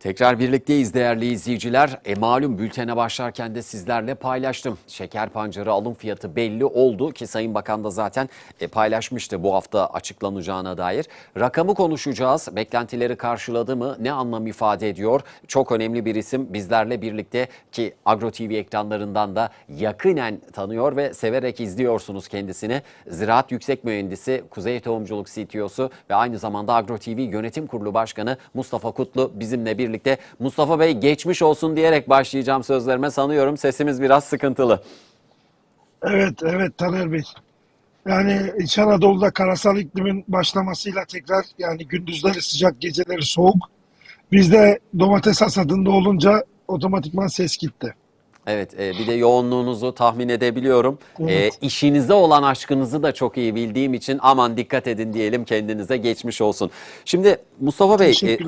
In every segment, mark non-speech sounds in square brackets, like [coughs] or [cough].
Tekrar birlikteyiz değerli izleyiciler. E, malum bültene başlarken de sizlerle paylaştım. Şeker pancarı alım fiyatı belli oldu ki Sayın Bakan da zaten e, paylaşmıştı bu hafta açıklanacağına dair. Rakamı konuşacağız. Beklentileri karşıladı mı? Ne anlam ifade ediyor? Çok önemli bir isim bizlerle birlikte ki Agro TV ekranlarından da yakinen tanıyor ve severek izliyorsunuz kendisini. Ziraat Yüksek Mühendisi, Kuzey Tohumculuk CTO'su ve aynı zamanda Agro TV Yönetim Kurulu Başkanı Mustafa Kutlu bizimle birlikte. Mustafa Bey geçmiş olsun diyerek başlayacağım sözlerime sanıyorum sesimiz biraz sıkıntılı. Evet, evet Taner Bey. Yani İç Anadolu'da karasal iklimin başlamasıyla tekrar yani gündüzleri sıcak, geceleri soğuk. Bizde domates hasadında olunca otomatikman ses gitti. Evet, e, bir de yoğunluğunuzu tahmin edebiliyorum. Evet. E, işinize olan aşkınızı da çok iyi bildiğim için aman dikkat edin diyelim kendinize geçmiş olsun. Şimdi Mustafa Bey, e,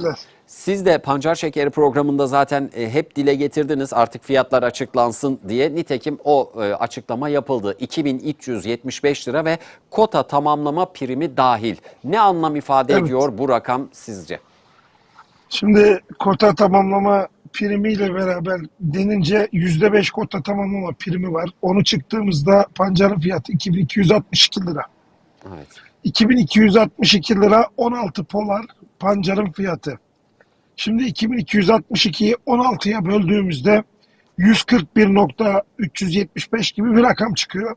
siz de Pancar Şekeri programında zaten e, hep dile getirdiniz artık fiyatlar açıklansın diye. Nitekim o e, açıklama yapıldı. 2375 lira ve kota tamamlama primi dahil. Ne anlam ifade Evet. ediyor bu rakam sizce? Şimdi kota tamamlama primiyle beraber denince %5 kota tamamlama primi var. Onu çıktığımızda pancarın fiyatı 2262 lira. Evet. 2262 lira 16 polar pancarın fiyatı. Şimdi 2262'yi 16'ya böldüğümüzde 141.375 gibi bir rakam çıkıyor.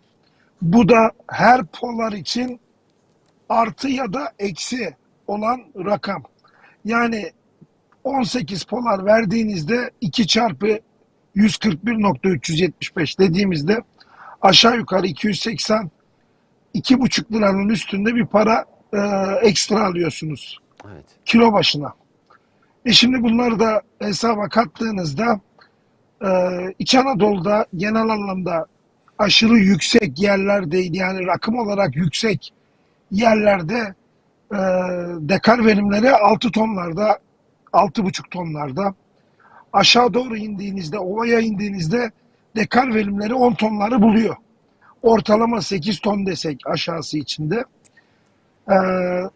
Bu da her polar için artı ya da eksi olan rakam. Yani 18 polar verdiğinizde 2 çarpı 141.375 dediğimizde aşağı yukarı 280 iki buçuk liranın üstünde bir para e, ekstra alıyorsunuz Evet. kilo başına. E şimdi bunları da hesaba kattığınızda e, İç Anadolu'da genel anlamda aşırı yüksek yerler değil yani rakım olarak yüksek yerlerde e, dekar verimleri 6 tonlarda 6,5 tonlarda aşağı doğru indiğinizde ovaya indiğinizde dekar verimleri 10 tonları buluyor ortalama 8 ton desek aşağısı içinde. Ee,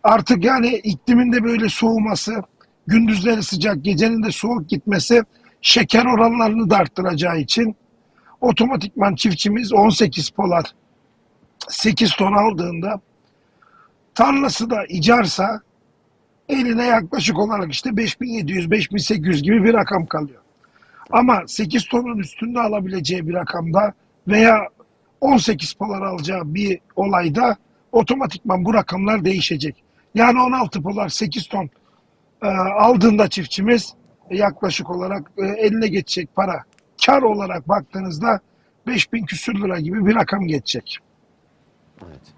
artık yani iklimin de böyle soğuması, gündüzleri sıcak, gecenin de soğuk gitmesi şeker oranlarını da arttıracağı için otomatikman çiftçimiz 18 polar 8 ton aldığında tarlası da icarsa eline yaklaşık olarak işte 5700-5800 gibi bir rakam kalıyor. Ama 8 tonun üstünde alabileceği bir rakamda veya 18 polar alacağı bir olayda otomatikman bu rakamlar değişecek. Yani 16 polar 8 ton e, aldığında çiftçimiz yaklaşık olarak e, eline geçecek para kar olarak baktığınızda 5000 küsür lira gibi bir rakam geçecek. Evet.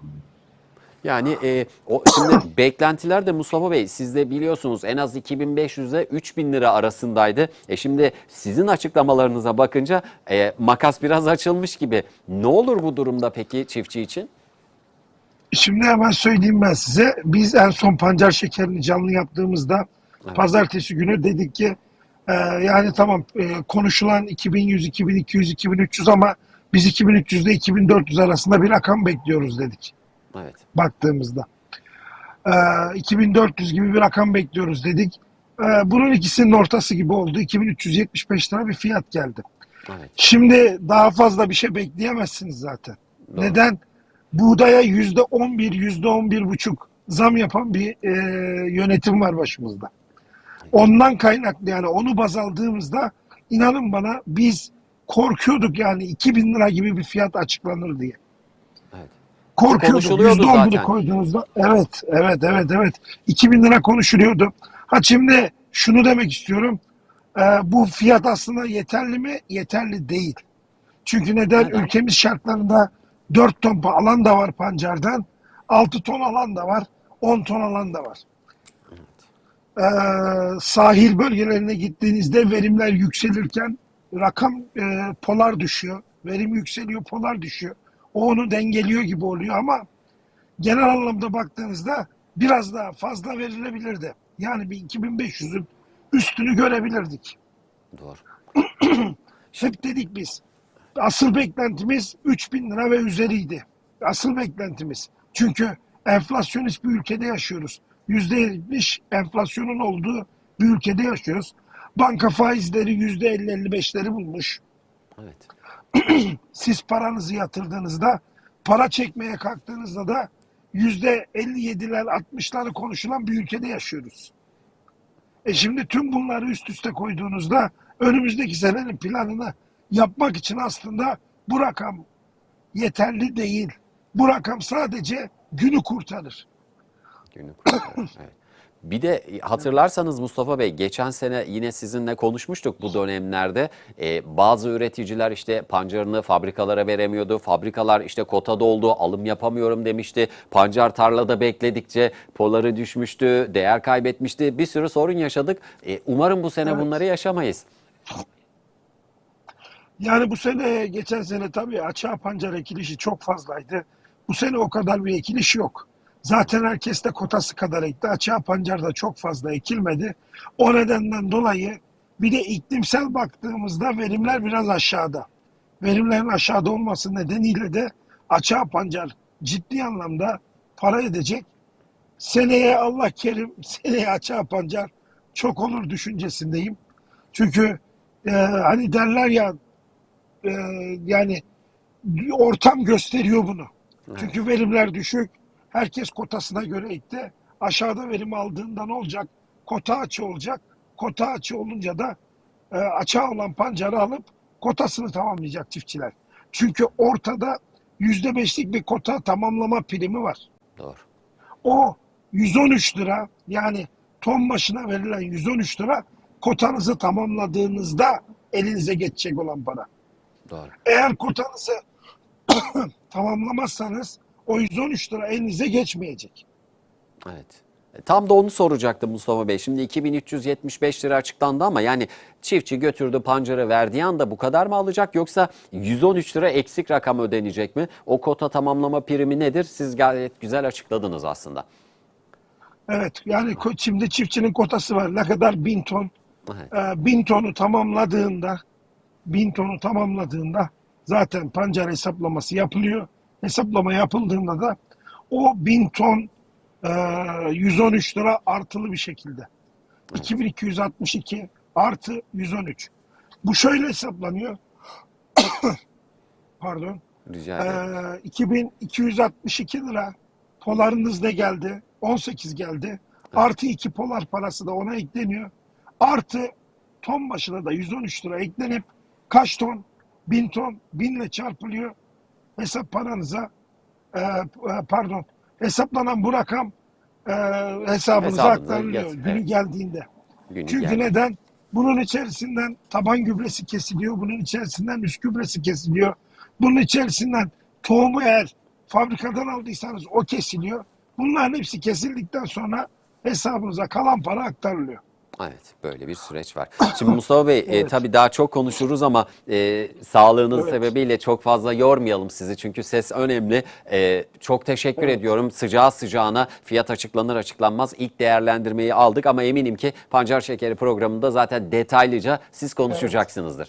Yani e, o şimdi beklentiler de Mustafa Bey siz de biliyorsunuz en az 2500 ile 3000 lira arasındaydı. E şimdi sizin açıklamalarınıza bakınca e, makas biraz açılmış gibi. Ne olur bu durumda peki çiftçi için? Şimdi hemen söyleyeyim ben size. Biz en son pancar şekerini canlı yaptığımızda Evet. pazartesi günü dedik ki e, yani tamam e, konuşulan 2100, 2200, 2300 ama biz 2300 ile 2400 arasında bir rakam bekliyoruz dedik Evet. baktığımızda. E, 2400 gibi bir rakam bekliyoruz dedik. E, bunun ikisinin ortası gibi oldu. 2375 lira bir fiyat geldi. Evet. Şimdi daha fazla bir şey bekleyemezsiniz zaten. Doğru. Neden? Buğdaya yüzde on bir, yüzde on bir buçuk zam yapan bir e, yönetim var başımızda. Ondan kaynaklı yani onu baz aldığımızda inanın bana biz korkuyorduk yani 2000 lira gibi bir fiyat açıklanır diye. Konuşuluyordu Yüzde on zaten. koyduğunuzda evet, evet, evet, evet. 2000 lira konuşuluyordu. Ha şimdi şunu demek istiyorum. Ee, bu fiyat aslında yeterli mi? Yeterli değil. Çünkü neden? Neden? Ülkemiz şartlarında 4 ton alan da var pancardan, 6 ton alan da var, 10 ton alan da var. Ee, sahil bölgelerine gittiğinizde verimler yükselirken rakam e, polar düşüyor. Verim yükseliyor, polar düşüyor. O onu dengeliyor gibi oluyor ama genel anlamda baktığınızda biraz daha fazla verilebilirdi. Yani bir 2500'ün üstünü görebilirdik. Doğru. [clears throat] Hep dedik biz. Asıl beklentimiz 3000 lira ve üzeriydi. Asıl beklentimiz. Çünkü enflasyonist bir ülkede yaşıyoruz. %70 enflasyonun olduğu bir ülkede yaşıyoruz. Banka faizleri yüzde 50-55'leri bulmuş. Evet. [clears throat] Siz paranızı yatırdığınızda, para çekmeye kalktığınızda da yüzde 57'ler 60'ları konuşulan bir ülkede yaşıyoruz. E şimdi tüm bunları üst üste koyduğunuzda önümüzdeki senenin planını yapmak için aslında bu rakam yeterli değil. Bu rakam sadece günü kurtarır. Günü kurtarır, evet. Bir de hatırlarsanız Mustafa Bey geçen sene yine sizinle konuşmuştuk bu dönemlerde. Ee, bazı üreticiler işte pancarını fabrikalara veremiyordu. Fabrikalar işte kota doldu, alım yapamıyorum demişti. Pancar tarlada bekledikçe poları düşmüştü, değer kaybetmişti. Bir sürü sorun yaşadık. Ee, umarım bu sene Evet. bunları yaşamayız. Yani bu sene, geçen sene tabii açığa pancar ekilişi çok fazlaydı. Bu sene o kadar bir ekiliş yok. Zaten herkes de kotası kadar ekti. Açığa pancar da çok fazla ekilmedi. O nedenden dolayı bir de iklimsel baktığımızda verimler biraz aşağıda. Verimlerin aşağıda olması nedeniyle de açığa pancar ciddi anlamda para edecek. Seneye Allah kerim, [laughs] seneye açığa pancar çok olur düşüncesindeyim. Çünkü e, hani derler ya e, yani ortam gösteriyor bunu. Çünkü verimler düşük. Herkes kotasına göre ekti. Aşağıda verim aldığında ne olacak? Kota açı olacak. Kota açı olunca da e, açığa olan pancarı alıp kotasını tamamlayacak çiftçiler. Çünkü ortada yüzde beşlik bir kota tamamlama primi var. Doğru. O 113 lira yani ton başına verilen 113 lira kotanızı tamamladığınızda elinize geçecek olan para. Doğru. Eğer kotanızı [coughs] tamamlamazsanız o 113 lira elinize geçmeyecek. Evet. E, Tam da onu soracaktım Mustafa Bey. Şimdi 2375 lira açıklandı ama yani çiftçi götürdü pancarı verdiği anda bu kadar mı alacak yoksa 113 lira eksik rakam ödenecek mi? O kota tamamlama primi nedir? Siz gayet güzel açıkladınız aslında. Evet yani şimdi çiftçinin kotası var. Ne kadar? Bin ton. Evet. Ee, bin tonu tamamladığında bin tonu tamamladığında zaten pancar hesaplaması yapılıyor. Hesaplama yapıldığında da o bin ton e, 113 lira artılı bir şekilde. 2262 artı 113. Bu şöyle hesaplanıyor. [coughs] Pardon. Rica ederim. Ee, 2262 lira polarınız ne geldi? 18 geldi. Artı 2 polar parası da ona ekleniyor. Artı ton başına da 113 lira eklenip kaç ton? 1000 ton. 1000 ile çarpılıyor. Hesap paranıza e, e, pardon hesaplanan bu rakam e, hesabınıza aktarılıyor yat- günü evet. geldiğinde. Günü Çünkü geldi. neden? Bunun içerisinden taban gübresi kesiliyor. Bunun içerisinden üst gübresi kesiliyor. Bunun içerisinden tohumu eğer fabrikadan aldıysanız o kesiliyor. Bunların hepsi kesildikten sonra hesabınıza kalan para aktarılıyor. Evet böyle bir süreç var. [coughs] Şimdi Mustafa Bey e, Evet. tabii daha çok konuşuruz ama e, sağlığınız Evet. sebebiyle çok fazla yormayalım sizi. Çünkü ses önemli. E, çok teşekkür Evet. ediyorum. Sıcağı sıcağına fiyat açıklanır açıklanmaz ilk değerlendirmeyi aldık. Ama eminim ki Pancar Şekeri programında zaten detaylıca siz konuşacaksınızdır.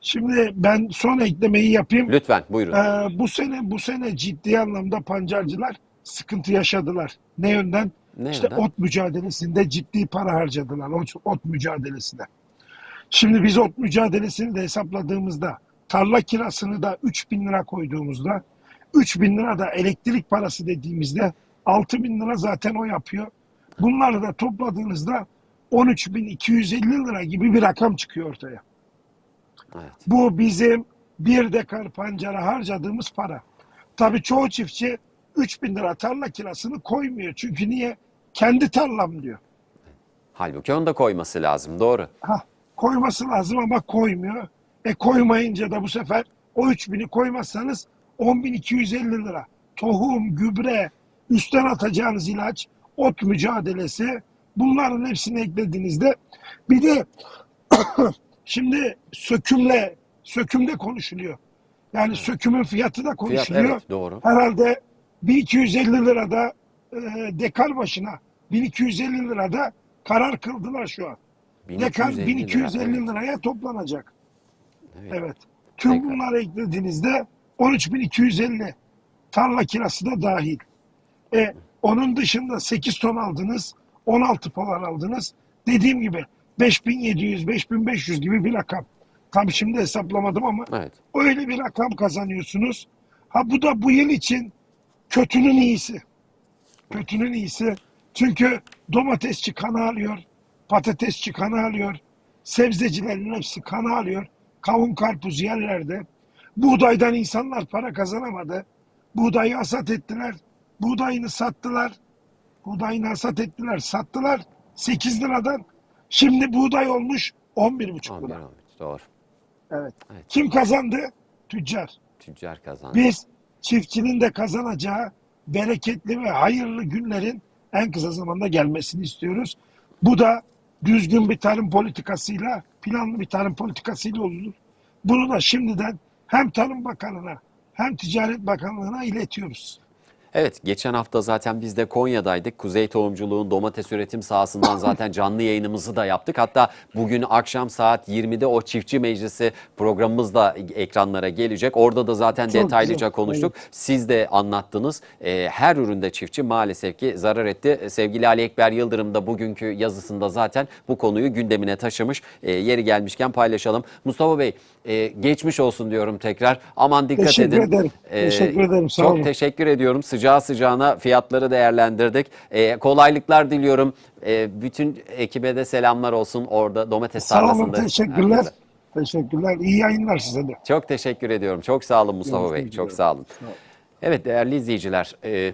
Şimdi ben son eklemeyi yapayım. Lütfen buyurun. Ee, bu sene bu sene ciddi anlamda pancarcılar sıkıntı yaşadılar. Ne yönden? Ne işte yönden? ot mücadelesinde ciddi para harcadılar. Ot, ot mücadelesine. Şimdi biz ot mücadelesini de hesapladığımızda tarla kirasını da 3 bin lira koyduğumuzda 3 bin lira da elektrik parası dediğimizde 6 bin lira zaten o yapıyor. Bunları da topladığınızda 13.250 lira gibi bir rakam çıkıyor ortaya. Evet. Bu bizim bir dekar pancara harcadığımız para. Tabii çoğu çiftçi 3000 lira tarla kirasını koymuyor. Çünkü niye? Kendi tarlam diyor. Halbuki onu da koyması lazım doğru. Ha, koyması lazım ama koymuyor. E koymayınca da bu sefer o 3000'i koymazsanız 10.250 lira. Tohum, gübre, üstten atacağınız ilaç, ot mücadelesi bunların hepsini eklediğinizde bir de [coughs] şimdi sökümle sökümde konuşuluyor. Yani sökümün fiyatı da Fiyat konuşuluyor. evet doğru. Herhalde 1250 lirada e, dekar başına 1250 lirada karar kıldılar şu an. Dekar 1250 lira, 1250 evet. liraya toplanacak. Evet. Evet. Tüm Dekar. bunları eklediğinizde 13250 tarla kirası da dahil. E, onun dışında 8 ton aldınız, 16 polar aldınız. Dediğim gibi 5700, 5500 gibi bir rakam. Tam şimdi hesaplamadım ama Evet. öyle bir rakam kazanıyorsunuz. Ha bu da bu yıl için kötünün iyisi. Kötünün iyisi. Çünkü domatesçi kanı alıyor, patatesçi kanı alıyor, sebzecilerin hepsi kanı alıyor. Kavun karpuz yerlerde. Buğdaydan insanlar para kazanamadı. Buğdayı hasat ettiler. Buğdayını sattılar. Buğdayını hasat ettiler, sattılar 8 liradan. Şimdi buğday olmuş 11,5 11 lira. Doğru. Evet. Evet. Kim kazandı? Tüccar. Tüccar kazandı. Biz çiftçinin de kazanacağı bereketli ve hayırlı günlerin en kısa zamanda gelmesini istiyoruz. Bu da düzgün bir tarım politikasıyla, planlı bir tarım politikasıyla olur. Bunu da şimdiden hem Tarım Bakanı'na hem Ticaret Bakanlığı'na iletiyoruz. Evet, geçen hafta zaten biz de Konya'daydık. Kuzey Tohumculuğun domates üretim sahasından zaten canlı yayınımızı da yaptık. Hatta bugün akşam saat 20'de o çiftçi meclisi programımız da ekranlara gelecek. Orada da zaten Çok detaylıca güzel, konuştuk. Siz de anlattınız. Ee, her üründe çiftçi maalesef ki zarar etti. Sevgili Ali Ekber Yıldırım da bugünkü yazısında zaten bu konuyu gündemine taşımış. Ee, yeri gelmişken paylaşalım. Mustafa Bey, e, geçmiş olsun diyorum tekrar. Aman dikkat Teşekkür edin. ederim. Ee, Teşekkür ederim. Sağ çok olun. teşekkür ediyorum. Sıcağı sıcağına fiyatları değerlendirdik. Ee, kolaylıklar diliyorum. Ee, bütün ekibe de selamlar olsun orada domates Sağ olun. tarlasında. Teşekkürler. Herkese. Teşekkürler. İyi yayınlar size de. Çok teşekkür ediyorum. Çok sağ olun Mustafa Görüşmek Bey. Çok sağ olun. Evet değerli izleyiciler. e,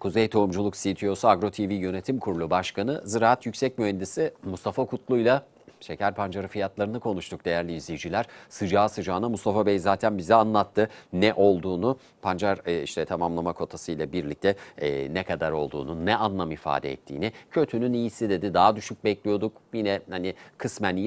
Kuzey Tohumculuk CTO'su Agro TV Yönetim Kurulu Başkanı Ziraat Yüksek Mühendisi Mustafa Kutlu'yla şeker pancarı fiyatlarını konuştuk değerli izleyiciler. Sıcağı sıcağına Mustafa Bey zaten bize anlattı ne olduğunu. Pancar e, işte tamamlama kotası ile birlikte e, ne kadar olduğunu, ne anlam ifade ettiğini. Kötünün iyisi dedi. Daha düşük bekliyorduk. Yine hani kısmen iyi